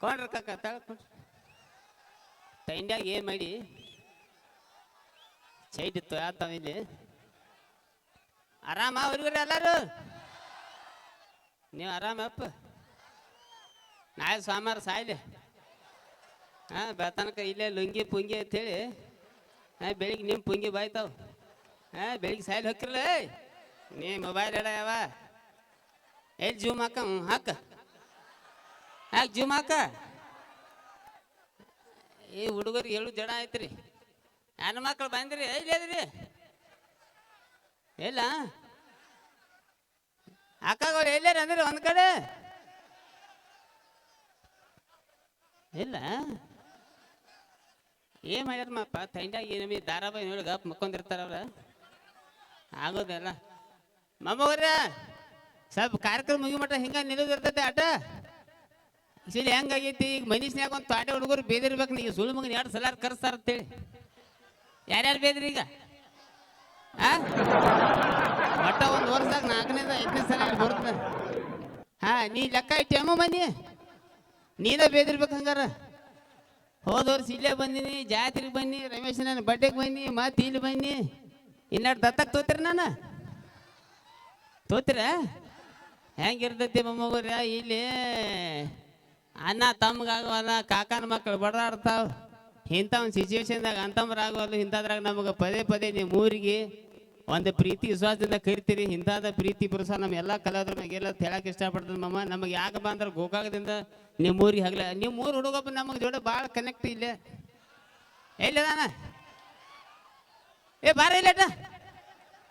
ಕೊಂಡ್ರ ಕಾಕ ತಳ್ಕೊಂಡ್ರಿ ತೈಂಡ್ಯಾಗ ಏನು ಮಾಡಿ? ಚೈಟಿತ್ತು ಆತಾವ ಇಲ್ಲಿ. ಆರಾಮ ಹುಡುಗರು ಎಲ್ಲರೂ? ನೀವು ಆರಾಮಪ್ಪ ನಾಳೆ ಸೋಮವಾರ ಸಾಯ್ಲಿ. ಹಾಂ ಬೆಳತನಕ ಇಲ್ಲೇ ಲುಂಗಿ ಪುಂಗಿ ಅಂತೇಳಿ. ಹಾಂ, ಬೆಳಿಗ್ಗೆ ನಿಮ್ಮ ಪುಂಗಿ ಬಾಯ್ತಾವ. ಹಾಂ, ಬೆಳಿಗ್ಗೆ ಸಾಯ್ಲಿ ಹೊಕ್ಕಿರಲ್ಲ ನೀ ಮೊಬೈಲ್ ಎಡ ಯಾವ? ಎಲ್ಲಿ ಜೂಮ್ ಹಾಕ ಹಾಕ. ಹಾಕ್ ಜೂಮ್ ಹಾಕ ಈ ಹುಡುಗರು ಏಳು ಜನ ಐತ್ರಿ. ಹೆಣ್ಣು ಮಕ್ಕಳು ಬಂದ್ರಿ ಅದ್ರಿ ಇಲ್ಲ ಅಕ್ಕಗಳು ಎಲ್ಲಾರ ಅಂದ್ರೆ ಒಂದ್ ಕಡೆ? ಇಲ್ಲ? ಏನ್ ಮಾಡ್ಯಾರಮ್ಮಪ್ಪ? ತೈಂಡಾಗಿ ಏನಮ್ಮಿ ಧಾರಾವಾಹಿ ನೋಡಿ ಗಪ್ ಮಕ್ಕೊಂದಿರ್ತಾರ ಅವ್ರ. ಆಗೋದಲ್ಲ. ಮಮ್ಮ ಸ್ವಲ್ಪ ಕಾರ್ಯಕ್ರಮ ಮುಗಿ ಮಟ್ಟ ಹಿಂಗ ನಿಲ್ಲೋದಿರ್ತೈತೆ ಆಟ. ಇಲ್ಲಿ ಹೆಂಗಾಗೈತಿ? ಈಗ ಮನುಷ್ಯನ್ಯಾಗ ಒಂದು ತಾಟೆ ಹುಡುಗರು ಬೇದಿರ್ಬೇಕು ನೀವು ಸುಳ್ಳು ಮಗನ ಎರಡು ಸಲ ಕರೆಸ್ತಾರ ಅಂತೇಳಿ. ಯಾರ್ಯಾರು ಬೇದ್ರಿ ಈಗ? ಆ? ಒಟ್ಟ ಒಂದು ವರ್ಷದಾಗ ನಾಲ್ಕನೇದ ಐದನೇ ಸಲ ಬರುತ್ತೆ ಹಾ, ನೀ ಲೆಕ್ಕ ಇಟ್ಟೇಮೋ ಬನ್ನಿ ನೀನ ಬೇದಿರ್ಬೇಕು ಹಂಗಾರ. ಹೋದ ವರ್ಷ ಇಲ್ಲೇ ಬಂದಿನಿ ಜಾತ್ರೆಗೆ ಬನ್ನಿ ರಮೇಶ್ ನನ್ನ ಬಡ್ಡೆಗೆ ಬನ್ನಿ, ಮತ್ತೆ ಇಲ್ಲಿ ಬನ್ನಿ. ಇನ್ನೆರಡು ದತ್ತಕ್ಕೆ ತೋತಿರಿ ನಾನು? ತೋತಿರ ಹೆಂಗಿರ್ತೈತಿ ಮೊಮ್ಮಗ್ರ ಇಲ್ಲಿ ಅಣ್ಣ ತಮ್ಗಾಗವಲ್ಲ ಕಾಕನ ಮಕ್ಕಳು ಬಡದಾಡ್ತಾವ. ಇಂಥ ಒಂದು ಸಿಚುವೇಶನ್ದಾಗ ಅಂತಮ್ರಾಗವಲ್ಲ ಇಂಥದ್ರಾಗ ನಮಗೆ ಪದೇ ಪದೇ ನಿಮ್ಮ ಊರಿಗೆ ಒಂದು ಪ್ರೀತಿ, ವಿಶ್ವಾಸದಿಂದ ಕರಿತೀರಿ. ಇಂಥದ ಪ್ರೀತಿ ಪುರುಷ ನಮ್ಮ ಎಲ್ಲ ಕಲಾವಿದ್ರ ಮ್ಯಾಗೆಲ್ಲ ಹೇಳಕ್ಕೆ ಇಷ್ಟಪಡ್ತೀನಿ ಮಮ್ಮ ನಮಗೆ ಯಾಕೆ ಬಂದ್ರೆ ಗೋಕಾಕದಿಂದ ನಿಮ್ಮ ಊರಿಗೆ ಹಗಲ. ನಿಮ್ಮ ಊರು ಹುಡುಗಪ್ಪ ನಮಗೆ ಜೋಡ ಭಾಳ ಕನೆಕ್ಟ್ ಇಲ್ಲೇ. ಎಲ್ಲಿದಾನ ಏ, ಬಾರ ಇಲ್ಲ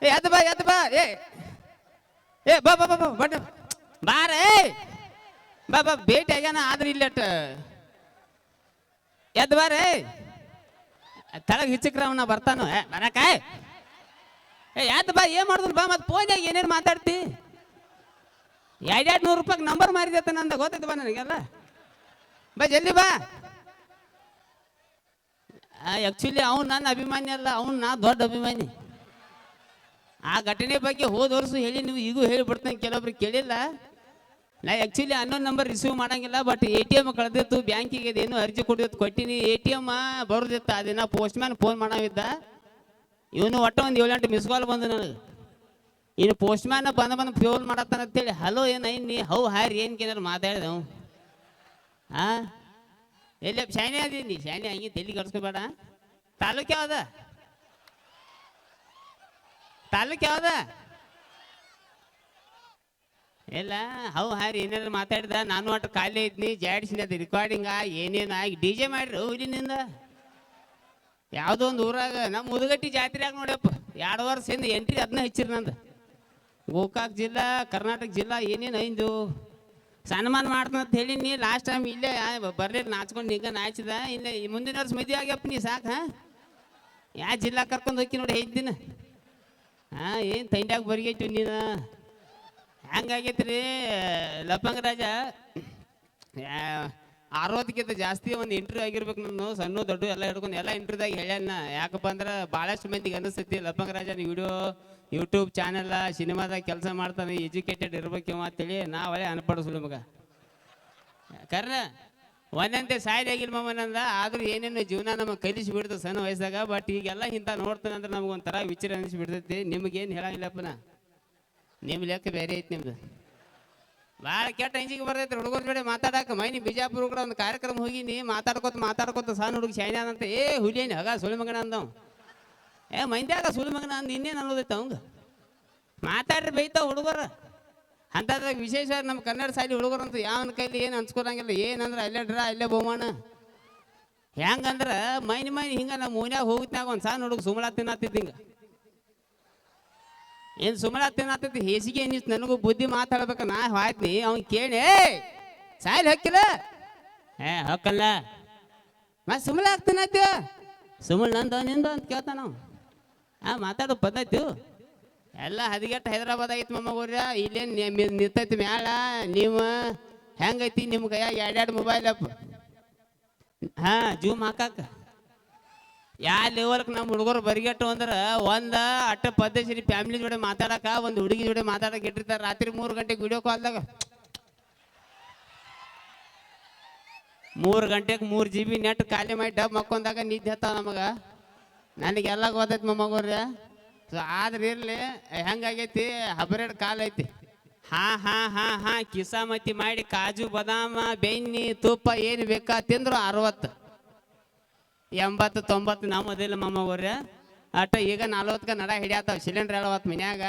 ಏ ಅದು ಬಾ, ಎದ್ದು ಬಾ. ಏ ಏ, ಬಾ ಬಾ ಬಾ ಬಟ್ ಬಾರ, ಏ! ಬಾ ಬಾ ಭೇಟಿ ಆಗ್ಯಾನ, ಆದ್ರೆ ಇಲ್ಲಟ ಎದ್ದು ಬಾರೇ ತಳಗ ಹಿಚ್ಚಕ್ರವನ ಬರ್ತಾನು ಬರಕ, ಏ. ಎದ್ದು ಬಾ, ಏನ್ ಮಾಡಿದ್ರು ಬಾ ಮತ್ತೆ ಫೋನ್ಯಾಗ ಏನೇನು ಮಾತಾಡ್ತಿ? ಎರಡೆರಡು ನೂರು ರೂಪಾಯಿ ನಂಬರ್ ಮಾರಿದತ್ತ ನಂದ, ಗೊತ್ತೈತೆ ಬಾ ನನಗೆಲ್ಲ. ಬಾ, ಜಲ್ದಿ ಬಾ. ಆ್ಯಕ್ಚುಲಿ ಅವ್ನು ನನ್ನ ಅಭಿಮಾನಿ ಅಲ್ಲ, ಅವ್ನು ನಾ ದೊಡ್ಡ ಅಭಿಮಾನಿ. ಆ ಘಟನೆ ಬಗ್ಗೆ ಹೋದ ವರ್ಷ ಹೇಳಿ ನೀವು, ಈಗೂ ಹೇಳಿಬಿಡ್ತೇನೆ ಕೆಲವೊಬ್ರು ಕೇಳಿಲ್ಲ. ನಾ ಆ್ಯಕ್ಚುಲಿ ಅನ್ನೋ ನಂಬರ್ ರಿಸೀವ್ ಮಾಡಂಗಿಲ್ಲ ಬಟ್ ಎ ಟಿ ಎಂ ಕಳೆದಿತ್ತು ಬ್ಯಾಂಕಿಗೆ ಏನು ಅರ್ಜಿ ಕೊಟ್ಟಿತ್ತು ಕೊಟ್ಟಿನಿ. ಎ ಟಿ ಎಂ ಬರೋದಿತ್ತು ಅದನ್ನ ಪೋಸ್ಟ್ ಮ್ಯಾನ್ ಫೋನ್ ಮಾಡವಿದ್ದ ಇವನು ಒಟ್ಟು ಒಂದು ಏಳೆಂಟು ಮಿಸ್ ಕಾಲ್ ಬಂದು ನನಗೆ. ಇನ್ನು ಪೋಸ್ಟ್ ಮ್ಯಾನ್ ಬಂದ ಬಂದು ಫೋನ್ ಮಾಡತ್ತಾನ ಅಂತೇಳಿ ಹಲೋ ಏನು ನೀ ಹೌ ಹಾರಿ ಏನು ಕೇನಾರು ಮಾತಾಡಿದೆ ಅವ್ನು. ಹಾಂ ಎಲ್ಲಿ ಶಾನೆ ಅದೀನಿ ಶಾನೆ ಹಂಗೆ ತಲೆ ಕಡ್ಸ್ಕೊಬೇಡ. ತಾಲೂಕು ಯಾವ್ದ? ತಾಲೂಕು ಯಾವ್ದ? ಇಲ್ಲ ಹೌ ಹಾರಿ ಏನಾದ್ರು ಮಾತಾಡಿದ ನಾನು ಒಟ್ಟು ಖಾಲಿ ಇದ್ನಿ, ಜಾಡಿಸಿನ ಅದು ರೆಕಾರ್ಡಿಂಗ ಏನೇನು? ಆಗಿ ಡಿ ಜೆ ಮಾಡ್ರಿ ಊರಿನಿಂದ. ಯಾವುದೋ ಒಂದು ಊರಾಗ ನಮ್ಮ ಮುದುಗಟ್ಟಿ ಜಾತ್ರೆಯಾಗ ನೋಡ್ಯಪ್ಪ ಎರಡು ವರ್ಷದಿಂದ ಎಂಟ್ರಿ ಅದನ್ನ ಹಚ್ಚಿರಿ ನಂದು. ಗೋಕಾಕ್ ಜಿಲ್ಲಾ, ಕರ್ನಾಟಕ ಜಿಲ್ಲಾ ಏನೇನು ಐದು? ಸನ್ಮಾನ ಮಾಡ್ತಾನ ಅಂತ ಹೇಳಿ ನೀ ಲಾಸ್ಟ್ ಟೈಮ್ ಇಲ್ಲೇ ಬರ್ಲಿಲ್ಲ, ನಾಚ್ಕೊಂಡು ನಿಂಗ ನಾಚಿದ. ಇಲ್ಲೇ, ಈ ಮುಂದಿನ ವರ್ಷ ಮದುವೆ ಆಗ್ಯಪ್ಪ ನೀ, ಸಾಕು ಯಾ ಜಿಲ್ಲಾ ಕರ್ಕೊಂಡು ಹೋಗಿ ನೋಡಿ, ಐದು ದಿನ. ಹಾಂ, ಏನು ತಂಡ್ಯಾಗ ಬರ್ಗೈತಿ ನೀನು? ಹೆಂಗಾಗೈತಿ ರೀ ಲಪಂಗ ರಾಜ? ಅರವತ್ತಕ್ಕಿಂತ ಜಾಸ್ತಿ ಒಂದು ಇಂಟರ್ವ್ಯೂ ಆಗಿರ್ಬೇಕು ನಾನು, ಸಣ್ಣ, ದೊಡ್ಡ, ಎಲ್ಲ ಹಿಡ್ಕೊಂಡು ಎಲ್ಲ ಇಂಟರ್ವ್ಯೂದಾಗ ಹೇಳ್ಯಾನ ಯಾಕಪ್ಪ ಅಂದ್ರೆ ಭಾಳಷ್ಟು ಮಂದಿಗೆ ಅನಿಸ್ತೈತಿ, ಲಪಂಗ ರಾಜ ವಿಡಿಯೋ ಯೂಟ್ಯೂಬ್ ಚಾನೆಲ್ಲ ಸಿನಿಮಾದಾಗ ಕೆಲಸ ಮಾಡ್ತಾನೆ ಎಜುಕೇಟೆಡ್ ಇರ್ಬೇಕು ಅಂತೇಳಿ ನಾವು ಒಳ್ಳೆ ಅನ್ಪಡಿಸ್ಲು ಮಗ ಕರ್ನ ಒಂದಂತೆ ಸಾಯ್ದು ಆಗಿಲ್ಲ ಮಮ್ಮನಂದ ಆದ್ರೂ ಏನೇನು ಜೀವನ ನಮಗೆ ಕಲಿಸಿ ಬಿಡ್ತದೆ ಸಣ್ಣ ವಯಸ್ಸಾಗ ಬಟ್ ಈಗೆಲ್ಲ ಇಂಥ ನೋಡ್ತಾನೆ ಅಂದ್ರೆ ನಮ್ಗೆ ಒಂಥರ ವಿಚಾರ ಅನಿಸ್ಬಿಡ್ತೈತಿ ನಿಮ್ಗೇನು ಹೇಳಂಗಿಲ್ಲಪ್ಪನ? ನಿಮ್ಮ ಲೆಕ್ಕ ಬೇರೆ ಐತಿ ನಿಮ್ದು. ಭಾಳ ಕೆಟ್ಟ ಅಂಜಿಗೆ ಬರ್ತೈತೆ ಹುಡುಗರ ಜೋಡಿ ಮಾತಾಡಕ್ಕೆ ಮೈನಿ ಬಿಜಾಪುರ ಕೂಡ ಒಂದು ಕಾರ್ಯಕ್ರಮ ಹೋಗಿನಿ ಮಾತಾಡ್ಕೊತ ಮಾತಾಡ್ಕೊತ ಸಣ್ಣ ಹುಡುಗ ಶೈನ ಅಂತ, ಏ, ಹುಲಿಯೇನು ಹಗ ಸುಳಿ ಮಗನ ಅಂದವ್ ಏ, ಮೈಂದ್ಯಾಗ ಸುಳಿ ಮಗನ ಅಂದ, ಇನ್ನೇನು ಅನ್ನೋದೈತೆ ಅವಂಗ? ಮಾತಾಡ್ರಿ ಬೈತಾವ ಹುಡುಗರ. ಅಂಥದ್ರಾಗ ವಿಶೇಷ ನಮ್ಮ ಕನ್ನಡ ಶಾಲೆ ಹುಡುಗರು ಅಂತ ಯಾವನ ಕೈಲಿ ಏನು ಅನ್ಸ್ಕೊಳಂಗಿಲ್ಲ ಏನಂದ್ರೆ ಅಲ್ಲೇ ಡ್ರಾ, ಅಲ್ಲೇ ಬಹುಮಾನ. ಹೆಂಗಂದ್ರೆ ಮೈನಿ ಮೈನಿ ಹಿಂಗೆ ನಮ್ಮ ಮೂನ್ಯಾಗ ಹೋಗಿದ್ನಾಗ ಒಂದು ಸಣ್ಣ ಹುಡುಗ ಸುಮಳ ತಿನ್ನತ್ತಿದ್ದ ಹಿಂಗೆ. ಏನು ಸುಮ್ಮನೆ ತಿನ್ನತ್ತೈತಿ ಹೇಸಿಗೆ ಏನಿತ್ತು ನನಗೂ ಬುದ್ಧಿ ಮಾತಾಡ್ಬೇಕು, ನಾ ಹಾಯ್ತೀನಿ. ಅವ್ನು ಕೇಳಿ ಸಾಯ್ಲಿ ಹಕ್ಕಿಲ್ಲ? ಹೇ ಹಕ್ಕಲ್ಲ. ಮತ್ತೆ ಸುಮ್ಮನೆ ಆಗ್ತಾನೈತಿ ಸುಮ್ಮನೆ ನಂದು, ನಿಂದು? ಅಂತ ಕೇಳ್ತಾನ ಹಾ ಮಾತಾಡೋ, ಪದ್ಧತಿ. ಎಲ್ಲ ಹದಿಗೆಟ್ಟು ಹೈದರಾಬಾದ್ ಆಗೈತಿ ಮಮ್ಮ ಊರ ಇಲ್ಲೇನು ನಿಂತೈತಿ ಮ್ಯಾಳ ನೀವು ಹೆಂಗೈತಿ? ನಿಮ್ಮ ಕೈಯಾಗ ಎರಡೆರಡು ಮೊಬೈಲ್ ಅಪ್ಪ ಹಾಂ, ಜೂಮ್ ಹಾಕಾಕ. ಯಾ ಲೆವೆಲ್ಕ್ ನಮ್ಮ ಹುಡುಗರು ಬರಿಗೆಟ್ಟು ಅಂದ್ರೆ ಒಂದ ಅಟ್ಟ ಪದ್ಧತಿ ಫ್ಯಾಮಿಲಿ ಜೋಡಿ ಮಾತಾಡಕ, ಒಂದು ಹುಡುಗಿ ಜೋಡಿ ಮಾತಾಡಕ್ ಇಟ್ಟಿರ್ತಾರೆ. ರಾತ್ರಿ ಮೂರು ಗಂಟೆಗೆ ವಿಡಿಯೋ ಕಾಲ್ದಾಗ ಮೂರು ಗಂಟೆಗೆ ಮೂರು ಜಿ ಬಿ ನೆಟ್ ಖಾಲಿ ಮಾಡಿ ಡಬ್ ಮಕ್ಕೊಂದಾಗ ನಿದ್ದೆ ಹತ್ತಾವ ನಮಗೆ. ನನಗೆಲ್ಲ ಗೊತ್ತೈತಿ ಮೊಮ್ಮಗವ್ರೆ ಸೊ ಆದ್ರೆ ಇರಲಿ ಹೆಂಗಾಗೈತಿ? ಹಬರೆಡ್ ಕಾಲ್ ಐತಿ. ಹಾ ಹಾ ಹಾ ಹಾ ಕಿಸಾಮತಿ ಮಾಡಿ, ಕಾಜು, ಬದಾಮ ಬೆನ್ನಿ ತುಪ್ಪ ಏನು ಬೇಕಾ ತಿಂದ್ರು ಅರವತ್ತು. ಎಂಬತ್ತು ತೊಂಬತ್ತು ನಮ್ಮದಿಲ್ಲ ಮೊಮ್ಮಗವ್ರೆ ಅಟ್ಟ ಈಗ ನಲ್ವತ್ಕ ನಡ ಹಿಡಿಯತ್ತಾವ ಸಿಲಿಂಡರ್ ಹೇಳವತ್ ಮನ್ಯಾಗ.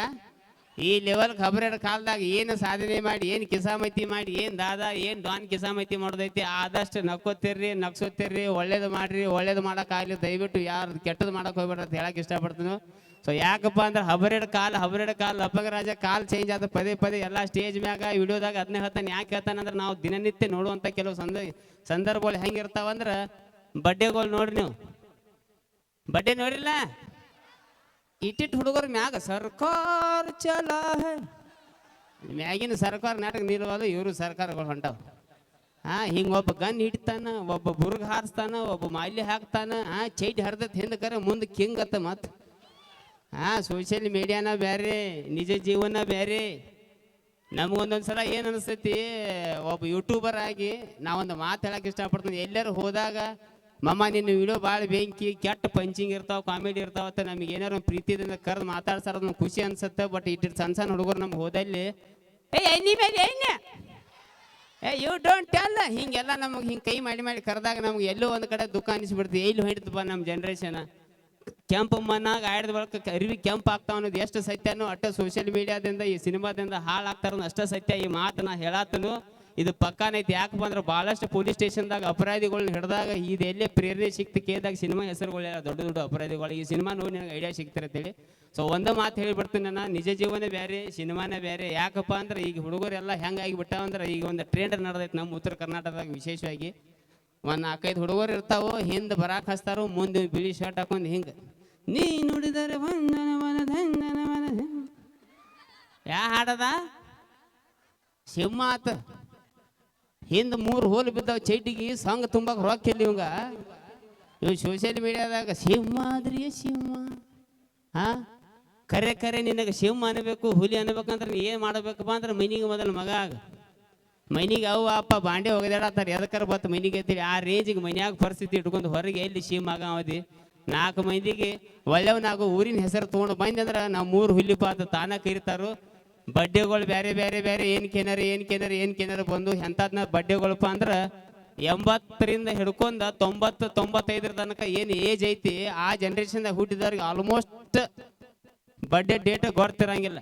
ಈ ಲೆವೆಲ್ ಖಬರೇಡ್ ಕಾಲದಾಗ ಏನು ಸಾಧನೆ ಮಾಡಿ, ಏನು ಕಿಸಾಮತಿ ಮಾಡಿ, ಏನು ದಾದ, ಏನು ಡಾನ್ ಕಿಸಾಮತಿ ಮಾಡೋದೈತಿ, ಆದಷ್ಟು ನಕ್ಕೋತಿರ್ರಿ ನಕ್ಸೋತಿರ್ರಿ ಒಳ್ಳೇದು ಮಾಡ್ರಿ, ಒಳ್ಳೇದು ಮಾಡೋಕ್ಕಾಗಲಿ ದಯವಿಟ್ಟು ಯಾರು ಕೆಟ್ಟದ್ದು ಮಾಡಕ್ಕೆ ಹೋಗ್ಬೇಡ ಅಂತ ಹೇಳಕ್ಕೆ ಇಷ್ಟಪಡ್ತೀನಿ. ಸೊ ಯಾಕಪ್ಪ ಅಂದ್ರೆ ಹಬರೆಡ್ ಕಾಲ್ ಹಬರೆಡ್ ಕಾಲ್ ಅಪ್ಪಗರಾಜ ಕಾಲ್ ಚೇಂಜ್ ಆದ ಪದೇ ಪದೇ ಎಲ್ಲ ಸ್ಟೇಜ್ ಮ್ಯಾಗ ವಿಡಿಯೋದಾಗ ಅದನ್ನೇ ಹೇಳ್ತಾನೆ ಯಾಕೆ ಹೇಳ್ತಾನೆ ಅಂದ್ರೆ ನಾವು ದಿನನಿತ್ಯ ನೋಡುವಂಥ ಕೆಲವು ಸಂದ, ಸಂದರ್ಭಗಳು ಹೆಂಗಿರ್ತಾವಂದ್ರೆ ಬಡ್ಡೆಗಳು ನೋಡ್ರಿ ನೀವು. ಬಡ್ಡೆ ನೋಡಿಲ್ಲ? ಇಟ್ಟಿಟ್ಟು ಹುಡುಗರ ಮ್ಯಾಗ ಸರ್ಕಾರ ಚಲ. ಮ್ಯಾಗಿನ ಸರ್ಕಾರ ನಾಟಕ ನಿಲ್ವಲ್ಲ ಇವರು ಸರ್ಕಾರಗಳು ಹೊಂಟಾವ. ಹಾ, ಹಿಂಗ ಒಬ್ಬ ಗನ್ ಹಿಡಿತಾನ, ಒಬ್ಬ ಬುರ್ಗ್ ಹಾರಿಸ್ತಾನ, ಒಬ್ಬ ಮಾಲಿ ಹಾಕ್ತಾನ, ಹಾ, ಚೈಟ್ ಹರಿದತ್ ಹಿಂದೆ ಕರೆ, ಮುಂದೆ ಕಿಂಗ್ ಅತ್ತ ಮತ್ ಹಾ ಸೋಷಿಯಲ್ ಮೀಡಿಯಾನ ಬೇರೆ ನಿಜ ಜೀವನ ಬೇರೆ ನಮಗೊಂದೊಂದ್ಸಲ ಏನು ಅನಿಸ್ತೈತಿ ಒಬ್ಬ ಯೂಟ್ಯೂಬರ್ ಆಗಿ ನಾವೊಂದು ಮಾತು ಹೇಳಕ್ಕೆ ಇಷ್ಟಪಡ್ತೀನಿ. ಎಲ್ಲರೂ ಹೋದಾಗ ಮಮ್ಮ, ನಿನ್ನ ವಿಡಿಯೋ ಭಾಳ ಬೆಂಕಿ, ಕೆಟ್ಟ ಪಂಚಿಂಗ್ ಇರ್ತಾವ ಕಾಮಿಡಿ ಇರ್ತಾವ ಅಂತ ನಮಗೆ ಏನಾರು ಪ್ರೀತಿದಿಂದ ಕರೆದು ಮಾತಾಡ್ಸಾರ ನಮ್ಗೆ ಖುಷಿ ಅನ್ಸುತ್ತೆ. ಬಟ್ ಇಟ್ಟಿರ್ ಸಣ್ಣ ಸಣ್ಣ ಹುಡುಗರು ನಮ್ಗೆ ಹೋದಲ್ಲಿ ಏ ಏ ಯು ಡೋಂಟ್ ಟೆಲ್ ಹಿಂಗೆಲ್ಲ ನಮಗೆ ಹಿಂಗೆ ಕೈ ಮಾಡಿ ಮಾಡಿ ಕರೆದಾಗ ನಮ್ಗೆ ಎಲ್ಲೋ ಒಂದು ಕಡೆ ದುಃಖ ಅನಿಸ್ಬಿಡ್ತೀವಿ ಎಲ್ಲಿ ಹಿಡಿತಪ್ಪ ನಮ್ಮ ಜನ್ರೇಷನ್ ಕೆಂಪು ಮಣ್ಣಾಗ ಆಡಿದ ಬಳಕ ಅರಿವಿ ಕೆಂಪು ಆಗ್ತಾವ ಅನ್ನೋದು ಎಷ್ಟು ಸತ್ಯನೋ ಅಷ್ಟ ಸೋಷಿಯಲ್ ಮೀಡಿಯಾದಿಂದ ಈ ಸಿನಿಮಾದಿಂದ ಹಾಳಾಗ್ತಾರ ಅಷ್ಟೇ ಸತ್ಯ. ಈ ಮಾತನ್ನ ಹೇಳತ್ತನು ಇದು ಪಕ್ಕಾನೈತಿ ಯಾಕೆ ಬಂದ್ರೆ ಭಾಳಷ್ಟು ಪೊಲೀಸ್ ಸ್ಟೇಷನ್ದಾಗ ಅಪರಾಧಿಗಳನ್ನ ಹಿಡಿದಾಗ ಇದು ಪ್ರೇರಣೆ ಸಿಕ್ತು ಕೇದಾಗ ಸಿನಿಮಾ ಹೆಸರುಗಳೆಲ್ಲ ದೊಡ್ಡ ದೊಡ್ಡ ಅಪರಾಧಿಗಳು. ಈ ಸಿನಿಮಾ ನೋಡಿ ನನಗೆ ಐಡಿಯಾ ಸಿಗ್ತಿರತ್ತೇಳಿ ಸೊ ಒಂದು ಮಾತು ಹೇಳಿಬಿಡ್ತೀನಿ ನಾನು. ನಿಜ ಜೀವನ ಬೇರೆ ಸಿನಿಮಾನೇ ಬೇರೆ ಯಾಕಪ್ಪ ಅಂದ್ರೆ ಈಗ ಹುಡುಗರೆಲ್ಲ ಹೆಂಗಾಗಿ ಬಿಟ್ಟಾವಂದ್ರೆ ಈಗ ಒಂದು ಟ್ರೆಂಡ್ ನಡೆದೈತೆ ನಮ್ಮ ಉತ್ತರ ಕರ್ನಾಟಕದಾಗ ವಿಶೇಷವಾಗಿ. ಒಂದು ನಾಲ್ಕೈದು ಹುಡುಗರು ಇರ್ತಾವೋ, ಹಿಂದೆ ಬರಾಕ್ ಹಚ್ತಾರೋ ಮುಂದೆ ಬಿಳಿ ಶರ್ಟ್ ಹಾಕೊಂಡು ಹಿಂಗೆ. ನೀ ನೋಡಿದರೆ ಯಾ ಹಾಡದ? ಸಿಂಹ ಹಿಂದೆ ಮೂರು ಹೋಲು ಬಿದ್ದಾವ ಚೈಟಿಗೆ ಸಂಘ ತುಂಬಕ್ಕೆ ರೊಕ್ಕ ಇಲ್ಲಿ ಇವಂಗ? ಇವ್ ಸೋಷಿಯಲ್ ಮೀಡಿಯಾದಾಗ ಸಿಂಹ ಆದ್ರಿ ಸಿಂಹ. ಹಾ ಕರೆ ಕರೆ ನಿನಗೆ ಸಿಂಹ ಅನ್ಬೇಕು, ಹುಲಿ ಅನ್ಬೇಕಂದ್ರೆ ನೀ ಏನು ಮಾಡಬೇಕಪ್ಪ ಅಂದ್ರೆ ಮೈನಿಗೆ ಮೊದಲು ಮಗ ಆಗ. ಮೈನಿಗೆ ಅವ ಅಪ್ಪ, ಬಾಂಡೆ ಒಗದಾಡತ್ತಾರೆ. ಎದಕ್ಕಾರ ಬತ್ತು ಮೈನಿಗೆ ಐತಿ ಆ ರೇಂಜಿಗೆ ಮನ್ಯಾಗ ಪರಿಸ್ಥಿತಿ ಇಟ್ಕೊಂಡು ಹೊರಗೆ ಎಲ್ಲಿ ಸಿಂಹ ಮಗ ಅವಧಿ ನಾಲ್ಕು ಮಂದಿಗೆ ಒಳ್ಳೆವ್ ನಾಲ್ಕು ಊರಿನ ಹೆಸರು ತೊಗೊಂಡು ಬಂದಂದ್ರೆ ನಾವು ಮೂರು ಹುಲಿ ಅಂತ ತಾನ ಕರಿತಾರು ಬಡ್ಡೆಗಳು ಬೇರೆ ಬೇರೆ ಬೇರೆ ಏನು ಕೇನಾರ ಏನು ಕೇನಾರ ಏನು ಕೇನಾರ ಬಂದು ಎಂಥದ್ನ ಬಡ್ಡೆಗಳಪ್ಪ ಅಂದ್ರೆ ಎಂಬತ್ತರಿಂದ ಹಿಡ್ಕೊಂಡ ತೊಂಬತ್ತು, ತೊಂಬತ್ತೈದರ ತನಕ ಏನು ಏಜ್ ಐತಿ, ಆ ಜನ್ರೇಷನ್ದಾಗ ಹುಟ್ಟಿದವ್ರಿಗೆ ಆಲ್ಮೋಸ್ಟ್ ಬಡ್ಡೆ ಡೇಟ್ ಗೊತ್ತಿರಂಗಿಲ್ಲ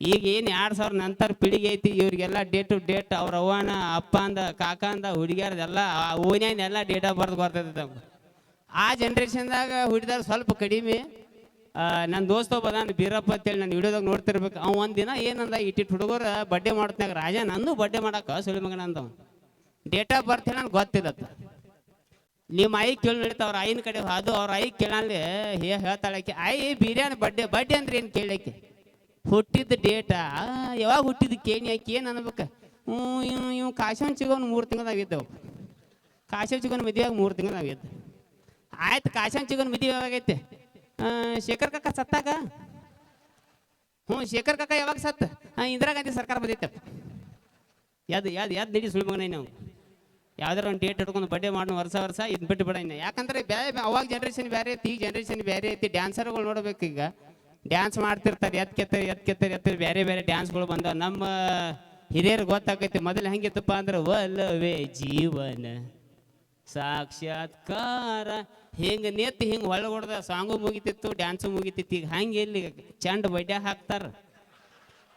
ಈಗ ಏನು ಎರಡು ಸಾವಿರ ನಂತರ ಪೀಳಿಗೆ ಐತಿ, ಇವ್ರಿಗೆಲ್ಲ ಡೇಟ್ ಟು ಡೇಟ್ ಅವ್ರ ಅವ್ವನ ಅಪ್ಪ ಅಂದ ಕಾಕ ಅಂದ ಹುಡುಗಿಯರ್ದೆಲ್ಲ ಓನ್ಯಾನೆಲ್ಲ ಡೇಟ್ ಆಫ್ ಬರ್ತ್ ಬರ್ತೈತೆ. ಆ ಜನ್ರೇಷನ್ದಾಗ ಹುಟ್ಟಿದವ್ರು ಸ್ವಲ್ಪ ಕಡಿಮೆ ನನ್ನ ದೋಸ್ತ ಒಬ್ಬ ನಾನು ಬೀರಪ್ಪ ಅಂತೇಳಿ ನಾನು ವಿಡಿಯೋದಾಗ ನೋಡ್ತಿರ್ಬೇಕು. ಅವ ಒಂದಿನ ಏನಂದ, ಇಟ್ಟಿಟ್ಟು ಹುಡುಗರ ಬಡ್ಡೆ ಮಾಡ್ತಾಗ ರಾಜ ನಂದು ಬಡ್ಡೆ ಮಾಡಕ್ಕ ಸುಳಿ ಮಗನ ಅಂದವ. ಡೇಟ್ ಆಫ್ ಬರ್ತ್ ಹೇಳಿ ಗೊತ್ತಿದತ್ತ ನಿಮ್ಮ ಆಯಿ ಕೇಳಿ ನಡೀತಾ, ಅವ್ರ ಆಯಿನ ಕಡೆ ಅದು ಅವ್ರ ಆಯಿ ಕೇಳಲ್ಲಿ ಹೇ ಹೇಳ್ತಾಳಕ್ಕೆ ಆಯಿ ಬಿರಿಯಾನಿ ಬಡ್ಡೆ ಬಡ್ಡೆ ಅಂದ್ರೆ ಏನು ಕೇಳಕ್ಕೆ ಹುಟ್ಟಿದ ಡೇಟಾ ಯಾವಾಗ ಹುಟ್ಟಿದ ಕೇಣಿ ಹಾಕಿ ಏನು ಅನ್ಬೇಕು? ಹ್ಞೂ, ಇವ್ ಇವ್ ಚಿಗೋನ್ ಮೂರು ತಿಂಗಳದಾಗ ಇದ್ದವು. ಕಾಶನ್ ಚಿಗೋನ್ ಮದುವೆಯಾಗ ಮೂರು ತಿಂಗಳ ಇದ್ದ. ಆಯ್ತು, ಕಾಶನ್ ಚಿಗೋನ್ ಮದುವೆ ಯಾವಾಗೈತೆ ಶೇಖರ್ ಕಾಕ ಸತ್ತಾಗ? ಹ್ಞೂ, ಶೇಖರ್ ಕಾಕ ಯಾವಾಗ ಸತ್ತ? ಹಾಂ, ಇಂದಿರಾ ಗಾಂಧಿ ಸರ್ಕಾರ ಬಂದೈತಪ್ಪ ಯಾವ್ದು ಯಾವ್ದು ಯಾವ್ದು ನಡಿ ಸುಳ್ಳು ಮಗನ ನಾವು? ಯಾವ್ದಾರ ಒಂದು ಡೇಟ್ ಇಟ್ಕೊಂಡು ಬಡ್ಡೆ ಮಾಡೋಣ ವರ್ಷ ವರ್ಷ, ಇದು ಬಿಟ್ಟು ಇನ್ನು. ಯಾಕಂದ್ರೆ ಬೇರೆ ಅವಾಗ ಜನ್ರೇಷನ್ ಬೇರೆ ಐತಿ ಈಗ ಜನ್ರೇಷನ್ ಬೇರೆ ಐತಿ. ಡ್ಯಾನ್ಸರ್ಗಳು ನೋಡ್ಬೇಕು ಈಗ. ಡ್ಯಾನ್ಸ್ ಮಾಡ್ತಿರ್ತಾರೆ ಎತ್ ಕೆತ್ತಾರೆ ಎತ್ ಕೆತ್ತಾರೆ ಎತ್ತಾರೆ ಬೇರೆ ಬೇರೆ ಡ್ಯಾನ್ಸ್ಗಳು ಬಂದವು. ನಮ್ಮ ಹಿರಿಯರು ಗೊತ್ತಾಗೈತಿ, ಮೊದಲು ಹೆಂಗಿತ್ತಪ್ಪ ಅಂದ್ರೆ ಒಲವೇ ಜೀವನ. ಸಾಕ್ಷಾತ್ಕಾರ. ಹಿಂಗೆ ನೆತ್ತಿ ಹಿಂಗೆ ಹೊಳಗೊಡ್ದ ಸಾಂಗು ಮುಗಿತಿತ್ತು ಡ್ಯಾನ್ಸು ಮುಗಿತಿತ್ತು, ಈಗ ಹಂಗೆ ಇಲ್ಲಿ ಚಂಡ ಬಡ್ಡೆ ಹಾಕ್ತಾರ?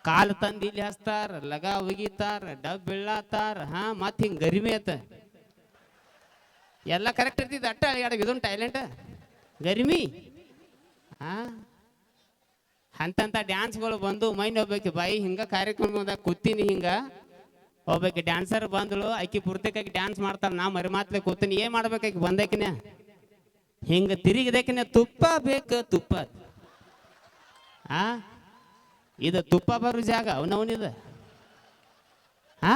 ಕಾಲು ತಂದು ಇಲ್ಲಿ ಹಚ್ತಾರ, ಲಗ ಒಗಿತಾರ, ಡಬ್ ಬೀಳಾತಾರ, ಹಾ, ಮತ್ತೆ ಹಿಂಗೆ ಗರಿಮೆ ಆತ ಎಲ್ಲ ಕರೆಕ್ಟ್ ಇರ್ತಿದ್ದು ಅಟ್ಟ ಅಡಗ ಇದೊಂದು ಟ್ಯಾಲೆಂಟ್ ಗರಿಮಿ? ಹಾ? ಅಂತಂತ ಡ್ಯಾನ್ಸ್ಗಳು ಬಂದು ಮೈನ್ ಹೋಗ್ಬೇಕು ಬಾಯಿ ಹಿಂಗ ಕಾರ್ಯಕ್ರಮದಾಗ ಕೂತೀನಿ ಹಿಂಗ. ಒಬ್ಬಾಕಿ ಡ್ಯಾನ್ಸರ್ ಬಂದಳು, ಆಕಿ ಪೂರ್ತಿಕಾಗಿ ಡ್ಯಾನ್ಸ್ ಮಾಡ್ತಾರ ನಾ ಮರಿ ಮಾತ್ಲೆ ಕೂತೀನಿ, ಏನ್ ಮಾಡ್ಬೇಕಾಕಿ ಬಂದಾಕಿನ? ಹಿಂಗ ತಿರುಗಿದಕಿನ, ತುಪ್ಪ ಬೇಕ, ತುಪ್ಪ. ಆ? ಇದು ತುಪ್ಪ ಬರೋ ಜಾಗ, ಅವನವನಿದ. ಆ?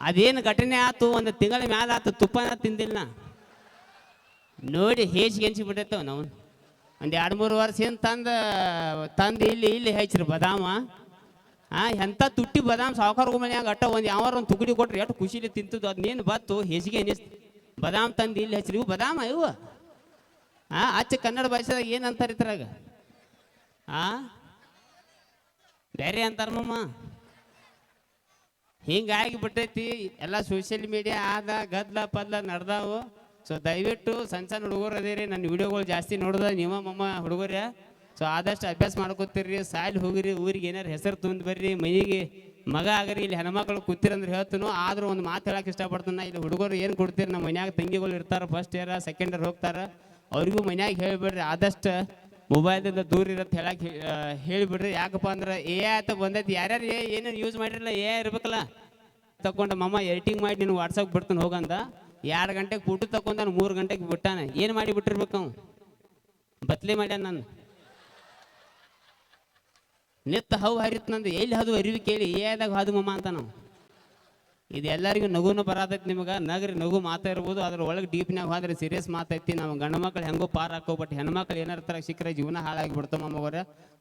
ಅದೇನು ಘಟನೆ ಆತು, ಒಂದು ತಿಂಗಳ ಮ್ಯಾಲ ಆತು, ತುಪ್ಪನ ತಿಂದಿಲ್ಲ ನೋಡಿ ಹೇಸಿಗೆ ಎನ್ಸಿ ಬಿಟ್ಟೈತೆ ನಾವು ಒಂದು ಎರಡು ಮೂರು ವರ್ಷ ಏನು ತಂದ, ತಂದು ಇಲ್ಲಿ ಇಲ್ಲಿ ಹೆಚ್ಚ್ರಿ ಬದಾಮ. ಆ, ಎಂತ ತುಟ್ಟಿ ಬದಾಮ್ ಸಾವುಕಾರ ಮನ್ಯಾಗ ಅಟ್ಟ ಒಂದು ಯಾವಾರ ಒಂದು ತುಗುಡಿ ಕೊಟ್ರಿ ಎಷ್ಟು ಖುಷಿಲಿ ತಿಂತದ್ದು ಅದು ನೀನು ಬತ್ತು, ಹೆಸಿಗೆ ಅನಿಸ್ತು ಬದಾಮ್ ತಂದು ಇಲ್ಲಿ ಹೆಸರು ಇವು ಬದಾಮ ಇವು. ಆ, ಅಚ್ಚ ಕನ್ನಡ ಭಾಷೆದಾಗ ಏನು ಅಂತಾರೆ ಇದ್ರಾಗ? ಆ? ಬೇರೆ ಅಂತಾರಮ್ಮ ಹಿಂಗಾಗಿ ಬಿಟ್ಟೈತಿ, ಎಲ್ಲ ಸೋಷಿಯಲ್ ಮೀಡಿಯಾ ಆದ, ಗದ್ಲ ಪದ್ಲ ನಡ್ದಾವು. ಸೊ ದಯವಿಟ್ಟು ಸಣ್ಣ ಸಣ್ಣ ಹುಡುಗರು ಅದೇರಿ ನನ್ನ ವಿಡಿಯೋಗಳು ಜಾಸ್ತಿ ನೋಡಿದ ನಿಮ್ಮ ಮಮ್ಮ ಹುಡುಗರ. ಸೊ ಆದಷ್ಟು ಅಭ್ಯಾಸ ಮಾಡ್ಕೊತೀರಿ ಸಾಲಿ ಹೋಗಿರಿ, ಊರಿಗೆ ಏನಾರು ಹೆಸರು ತುಂಬಿ ಬರ್ರಿ ಮನೆಗೆ ಮಗ ಆಗರಿ, ಇಲ್ಲಿ ಹೆಣ್ಮಕ್ಳು ಕೂತಿರಂದ್ರೆ ಹೇಳ್ತೀನೋ, ಆದ್ರೂ ಒಂದು ಮಾತು ಹೇಳಕ್ಕೆ ಇಷ್ಟಪಡ್ತಾನೆ. ಇಲ್ಲಿ ಹುಡುಗರು ಏನು ಕೊಡ್ತೀರಿ, ನಮ್ಮ ಮನ್ಯಾಗ ತಂಗಿಗಳು ಇರ್ತಾರೆ ಫಸ್ಟ್ ಇಯರ್ ಸೆಕೆಂಡ್ ಇಯರ್ ಹೋಗ್ತಾರೆ. ಅವ್ರಿಗೂ ಮನ್ಯಾಗ ಹೇಳಿಬಿಡ್ರಿ, ಆದಷ್ಟು ಮೊಬೈಲ್ದಿಂದ ದೂರ ಇರತ್ತೆ ಹೇಳಕ್ಕೆ ಹೇಳಿಬಿಡ್ರಿ. ಯಾಕಪ್ಪ ಅಂದ್ರೆ ಏ ಆತ ಬಂದೈತಿ. ಯಾರ್ಯಾರು ಏ ಏನೇನು ಯೂಸ್ ಮಾಡಿರಲ್ಲ ಏ ಇರ್ಬೇಕಲ್ಲ. ತಗೊಂಡು ಮಮ್ಮ ಎಡಿಟಿಂಗ್ ಮಾಡಿ ನೀನು ವಾಟ್ಸಪ್ ಬಿಡ್ತಾನೆ ಹೋಗಂದ. ಎರಡು ಗಂಟೆಗೆ ಫೋಟೋ ತಗೊಂಡ ಮೂರು ಗಂಟೆಗೆ ಬಿಟ್ಟಾನೆ. ಏನು ಮಾಡಿ ಬಿಟ್ಟಿರ್ಬೇಕು ಅವ್ನು ಬತ್ಲೆ ಮಾಡ್ಯಾನ ನಾನು. ನಿತ್ತ ಹೌ ಹರಿತ್ ನಂದು, ಎಲ್ಲಿ ಹದು ಅರಿವಿ ಕೇಳಿ ಏದಾಗ ಹಾದು ಮಮ್ಮ ಅಂತ ನಾವು. ಇದು ಎಲ್ಲರಿಗೂ ನಗುನು ಬರತೈತಿ ನಿಮಗೆ, ನಗರಿ ನಗು ಮಾತಾ ಇರ್ಬೋದು, ಅದ್ರ ಒಳಗೆ ಡೀಪ್ನಾಗ ಹೋದ್ರೆ ಸೀರಿಯಸ್ ಮಾತೈತಿ ನಮ್ಮ ಗಂಡು ಮಕ್ಳು ಹೆಂಗೋ ಪಾರ್ ಹಾಕೋ ಬಟ್ ಹೆಣ್ಮಕ್ಳು ಏನಾರ ತರ ಸಿಕ್ಕರೆ ಜೀವನ ಹಾಳಾಗಿ ಬಿಡ್ತಾವ ಅವರ.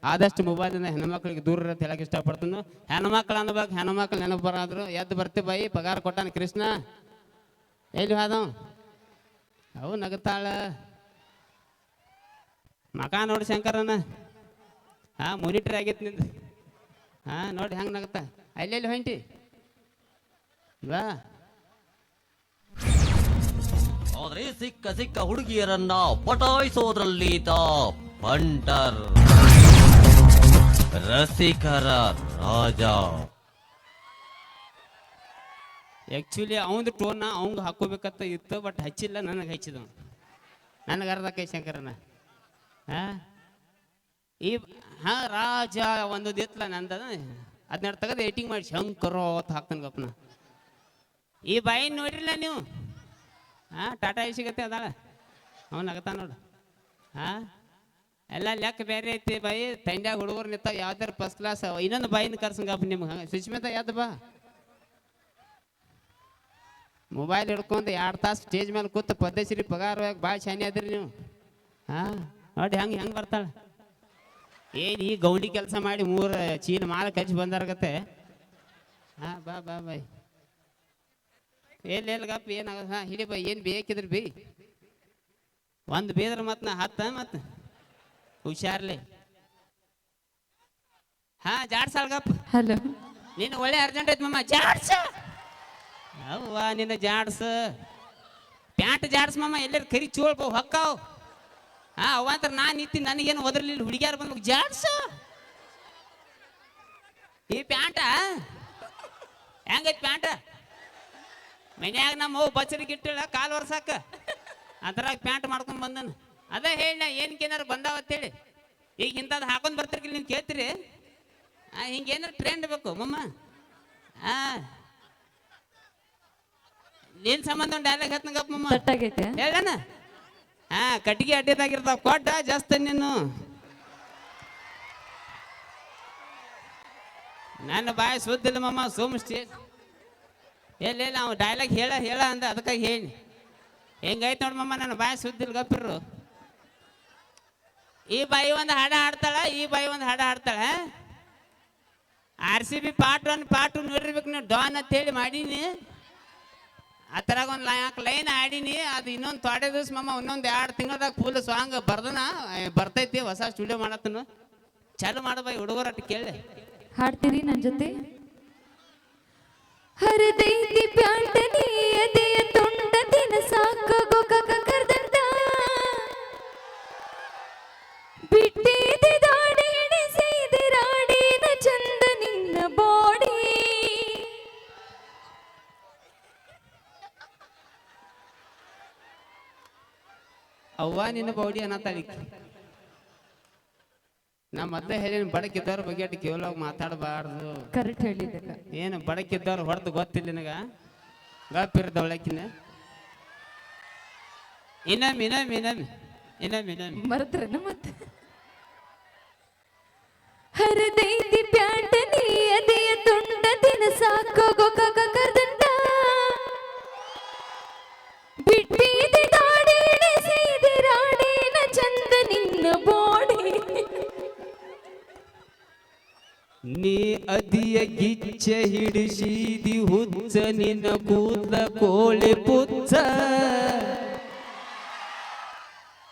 ಆದಷ್ಟು ಮೊಬೈಲಿಂದ ಹೆಣ್ಮಕ್ಳಿಗೆ ದೂರ ಇರತ್ತೆ ಹೇಳಕ್ಕೆ ಇಷ್ಟಪಡ್ತೀನಿ. ಹೆಣ್ಮಕ್ಳು ಅಂದಾಗ ಹೆಣ್ಮಕ್ಳು ನೆನಪು ಬರಾದ್ರು. ಎದ್ದು ಬರ್ತಿ ಬಾಯಿ, ಪಗಾರ ಕೊಟ್ಟಾನ ಕೃಷ್ಣ. ಎಲ್ಲಿ ಹಾದ? ಅವು ನಗತಾಳ. ಮಕ ನೋಡಿ ಶಂಕರನ. ಹಾ ಮೋನಿಟರ್ ಆಗೈತೆ ನಿಂದು. ಹಾಂ ನೋಡಿ ಹೆಂಗೆ ನಗತ್ತ. ಅಲ್ಲೆಲ್ಲಿ ಹೊಂಟಿ? ಬಾ ಹೌದ್ರಿ ಸಿಕ್ಕ ಸಿಕ್ಕ ಹುಡುಗಿಯರನ್ನ ಪಟಾಯಿಸೋದ್ರಲ್ಲಿ ಬಂಟರ್ ರಸಿಕರ ರಾಜ. ಆ್ಯಕ್ಚುಲಿ ಅವಂದು ಟೋನ ಅವಂಗೆ ಹಾಕೋಬೇಕಂತ ಇತ್ತು ಬಟ್ ಹಚ್ಚಿಲ್ಲ ನನಗೆ ಹಚ್ಚಿದ ನನಗೆ ಅರ್ಧ ಕೈ ಶಂಕರನ. ಹಾ? ಈ ಹಾ, ರಾಜ ಒಂದು ಇತ್ತಲ್ಲ ನಂದ ಅದನ್ನ ತೆಗೆದು ಏಟಿಂಗ್ ಮಾಡಿ ಶಂಕರೋ ಅಂತ ಹಾಕ್ತಾನೆ ಗಪ್ಪನ ಈ ಬಾಯಿ ನೋಡಿರಲ್ಲ ನೀವು? ಹಾ, ಟಾಟಾ ಸಿಗತ್ತೆ ಅದಾಳ? ಅವನು ನಗತ ನೋಡು. ಹಾ, ಎಲ್ಲ ಲೆಕ್ಕ ಬೇರೆ ಐತಿ ಬಾಯಿ. ತಂಡ್ಯಾಗ ಹುಡುಗರು ನಿಂತ ಯಾವ್ದಾರ ಫಸ್ಟ್ ಕ್ಲಾಸ್ ಇನ್ನೊಂದು ಬಾಯಿನ ಕರ್ಸಂಗಪ್ಪ ನಿಮ್ಗೆ. ಸುಷ್ಮಿತಾ ಯಾವ್ದು ಬಾ? ಮೊಬೈಲ್ ಹಿಡ್ಕೊಂಡು ಎರಡು ತಾಸು ಸ್ಟೇಜ್ ಮೇಲೆ ಕೂತು ಪದ್ಧಶ್ರೀ ಪಗಾರ ಭಾಳ ಶಾನಿ ಅದ್ರಿ ನೀವು. ಹಾಂ, ನೋಡಿ ಹೆಂಗೆ ಹೆಂಗೆ ಬರ್ತಾಳೆ. ಏನು ಈ ಗೌಂಡಿ ಕೆಲಸ ಮಾಡಿ ಮೂರು ಚೀಲ ಮಾಲ ಕಚ್ಚಿ ಬಂದಾರಗತ್ತೆ? ಹಾಂ ಬಾ ಬಾ ಬಾಯ್ ಎಲ್ಲಿ ಎಲ್ಲಿ ಗಪ್ಪ ಏನಾಗ ಹಾಂ ಹಿಡಿ ಬಾ ಏನು ಬೇಕಿದ್ರಿ ಬಿ. ಒಂದು ಬೇದ್ರ ಮತ್ತೆ ನಾ ಹತ್ತ ಮತ್ತೆ. ಹುಷಾರ್ಲಿ. ಹಾ ಜಾಡ್ಸಲ್ ಗಪ್ಪ. ಹಲೋ. ನಿನ್ನ ಒಳ್ಳೆ ಅರ್ಜೆಂಟ್ ಐತಿ ಮಮ್ಮ ಜಾಡ್ಸ. ಅವ್ವ ನಿನ್ನ ಜಾಡ್ಸ. ಪ್ಯಾಂಟ್ ಜಾಡ್ಸ ಮಮ್ಮ ಎಲ್ಲರೂ ಕರಿ ಚೋಳ್ಬೋ ಹೊಕ್ಕಾವ್. ಹಾ ಅವ ಅಂತ ನಾ ನಿಂತಿ ನನಗೇನು ಒದರ್ಲಿಲ್ಲ? ಹುಡುಗಿಯಾರು ಬಂದ್ಬೇಕು ಜಾಡ್ಸ! ಈ ಪ್ಯಾಂಟ? ಹೆಂಗೈತಿ ಪ್ಯಾಂಟ? ಮನ್ಯಾಗ ನಮ್ಮ ಅವ್ವ ಬಚ್ಚರಿಗೆ ಇಟ್ಟಿಲ್ಲ ಕಾಲು ವರ್ಷಾಕ ಅದ್ರಾಗ ಪ್ಯಾಂಟ್ ಮಾಡ್ಕೊಂಡ್ ಬಂದನು. ಅದ ಹೇಳ ಅಂತ ಬಂದಾವತ್ತೇಳಿ ಈಗ ಇಂಥದ್ದು ಹಾಕೊಂಡ್ ಬರ್ತಿರ್ಕಿಲ್ಲ ನೀವು ಕೇಳ್ತೀರಿ? ಆ ಹಿಂಗೇನಾರು ಟ್ರೆಂಡ್ ಬೇಕು ಮಮ್ಮ. ಆ ಏನ್ ಸಂಬಂಧ ಡೈಲಾಗ್ ಹೇಳ್ತಂಗಪ್ಪ ಮಮ್ಮ. ತಟ್ಟಾಗೈತೆ ಹೇಳಣ ಹಾ ಕಟ್ಟಿಗೆ ಅಡ್ಡಿದಾಗಿರ್ತಾವ. ಕೊಟ್ಟ, ಜಾಸ್ತಿ ನೀನು. ನನ್ನ ಬಾಯಿ ಸುದ್ದಿಲ್ಲ ಮಮ್ಮ ಸುಮ್ ಸ್ಟೇಜ್ ಎಲ್ಲ ಅವ ಡೈಲಾಗ್ ಹೇಳ ಹೇಳ ಅಂದ, ಅದಕ್ಕಾಗಿ ಹೇಳಿ. ಹೆಂಗೈತೆ ನೋಡಿ ಮಮ್ಮ ನನ್ನ ಬಾಯಿ ಸುದ್ದಿಲ್ಲ ಗಪ್ಪಿರು. ಈ ಬಾಯಿ ಒಂದು ಹಾಡ ಹಾಡ್ತಾಳ, ಈ ಬಾಯಿ ಒಂದು ಹಾಡ ಹಾಡ್ತಾಳ R C B part one part ನೋಡಿರ್ಬೇಕು ನೀವು ಡಾನ್ ಅಂತ ಹೇಳಿ ಮಾಡೀನಿ. ಆ ಥರಾಗ ಒಂದು ನಾಲ್ಕು ಲೈನ್ ಆಡೀನಿ ಅದು ಇನ್ನೊಂದು ತೊಡೆ ದಿವ್ಸ ಮಮ್ಮ ಇನ್ನೊಂದು ಎರಡು ತಿಂಗಳದಾಗ ಫುಲ್ ಸಾಂಗ್ ಬರ್ದನ. ಬರ್ತೈತಿ ಹೊಸ ಸ್ಟುಡಿಯೋ ಮಾಡತ್ತನು. ಚಾಲು ಮಾಡಬಾಯಿ ಹುಡುಗರು ಕೇಳಿ. ಹಾಡ್ತೀರಿ ನನ್ನ ಜೊತೆ? ಹರಿದೈತಿ ಪ್ಯಾಂಟನಿ ಎದೆಯ ತುಂಡ ದಿನ ಸಾಕು ಅವ್ವ ನಿನ್ನ ಬೌಡಿ ಅನ್ನತಾಳಿ ನಮ್ಮ ಮತ್ತೆ ಹೇಳಿನ ಬಡಕಿದ್ದವ್ರ ಬಗ್ಗೆ ಕೇವಲ ಮಾತಾಡಬಾರ್ದು. ಕರೆಕ್ಟ್ ಏನು ಬಡಕಿದ್ದವ್ರ ಹೊಡೆದು ಗೊತ್ತಿಲ್ಲ ನಿನಗ? ಗಪ್ಪಿರ್ದ ಒಳಕಿನ ಇನ್ನೊಮ್ಮೆ ಇನ್ನೊಮ್ಮೆ ಇನ್ನೊಮ್ಮೆ ಇನ್ನೊಮ್ಮೆ ಇನ್ನೊಮ್ಮೆ. ಮರತ್ರನ ಮತ್ತೆ? ಹರಿದೈತಿ ಪ್ಯಾಂಟ ನೀ ಅದೇ ತುಂಡ ದಿನ ಸಾಕು ನೀ ಅದಿಯ ಗಿಚ್ಚ ಹಿಡಿಸಿದಿ ಹುಚ್ಚ ನಿನ್ನ ಕೂದಲ ಕೋಳಿ ಪುಚ್ಚ.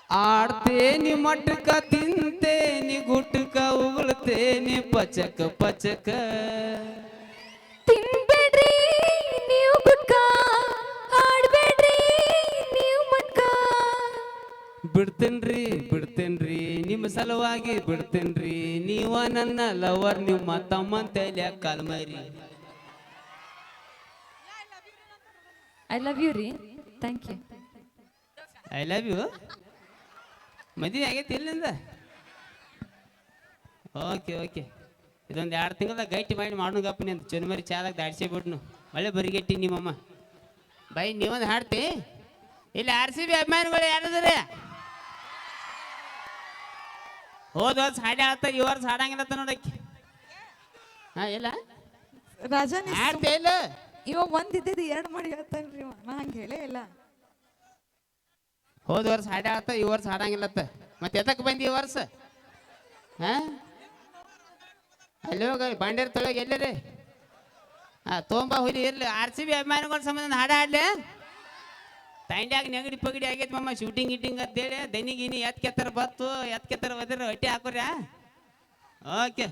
ಆಡ್ತೇನಿ ಮಟ್ಕ ತಿಂತೇನಿ ಗುಟ್ಕ ಉಗುಳ್ತೇನಿ ಪಚಕ ಪಚಕ. ತಿನ್ಬೇಡ್ರಿ ನೀವು ಗುಟ್ಕ ಆಡ್ಬೇಡ್ರಿ ನೀವು ಮಟ್ಕ. ಬಿಡ್ತೇನ್ರಿ ಬಿಡ್ತೇನ್ರಿ. ನಿಮ್ಮ ಸಲುವಾಗಿ ಬಿಡ್ತೇನ್ರಿ. ನೀವ ನನ್ನ ಲವರ್ ನಿಮ್ಮ ತಮ್ಮನ್ ತೈಲ ಕಲ್ಮರಿ ಐ ಲವ್ ಯು ರೀ. Thank you I love you ಮದುವೆ ಆಗೈತಿ ಇಲ್ಲಿಂದ? ಓಕೆ ಓಕೆ ಇದೊಂದು ಎರಡು ತಿಂಗಳ ಗಟ್ಟಿ ಮಾಡಿ ಮಾಡೋಗಪ್ಪ ನಿಂತ ಚುನ್ಮರಿ ಚಾದಾಗ ದಾಡ್ಸಿ ಬಿಡ್ನು. ಒಳ್ಳೆ ಬರಿಗೆಟ್ಟಿ ನಿಮ್ಮಮ್ಮ. ಬೈ ನೀವೊಂದು ಹಾಡ್ತಿ? ಇಲ್ಲಿ ಆರ್ ಸಿ ಬಿ ಅಭಿಮಾನಿಗಳು ಯಾರದ್ರಿ? ಹೋದ ವರ್ಷ ಹಾಡಿ ಆತ ಈ ವರ್ಷ ಹಾಡಂಗಿಲ್ಲ ನೋಡಕ್ಕೆ ಹಾ ಇಲ್ಲ ರಾಜ ಹಾಡ್ತೇ ಇಲ್ಲ ಇವ ಒಂದ್ ಇದ್ದಿದ್ದು ಎರಡ್ ಮಾಡಿ ಹೇಳ್ತಾನ್ರಿ ಇವ. ನಾ ಹಂಗ ಹೇಳೇ ಇಲ್ಲ. ಹೋದ ವರ್ಷ ಹಾಡಿ ಆತ ಈ ವರ್ಷ ಹಾಡಂಗಿಲ್ಲತ್ತ ಮತ್ತೆ ಎದಕ್ಕೆ ಬಂದಿ ಈ ವರ್ಷ? ಹಾ? ಅಲ್ಲಿ ಹೋಗ ಬಾಂಡೇರ್ ತೊಳಗೆ ಎಲ್ಲರಿ? ಹಾ ತೊಂಬ ಹುಲಿ ಇರ್ಲಿ. ಆರ್ ಸಿ ಬಿ ಅಭಿಮಾನಿಗಳ ಸಂಬಂಧ ಹಾಡ ಹಾಡ್ಲೆ? ತಾಂಡ್ಯಾಗ ನೆಗಡಿ ಪಗಡಿ ಆಗೈತಿ ಮಮ್ಮ ಶೂಟಿಂಗ್ ಗೀಟಿಂಗ್ ಅಂತೇಳಿ ದನಿ ಗಿನಿ ಎತ್ ಕೆತ್ತರ ಬತ್ತು ಎತ್ ಕೆತ್ತರ ಒದ್ರ ಹೊಟ್ಟೆ ಹಾಕೋರ್ಯಾ? ಓಕೆ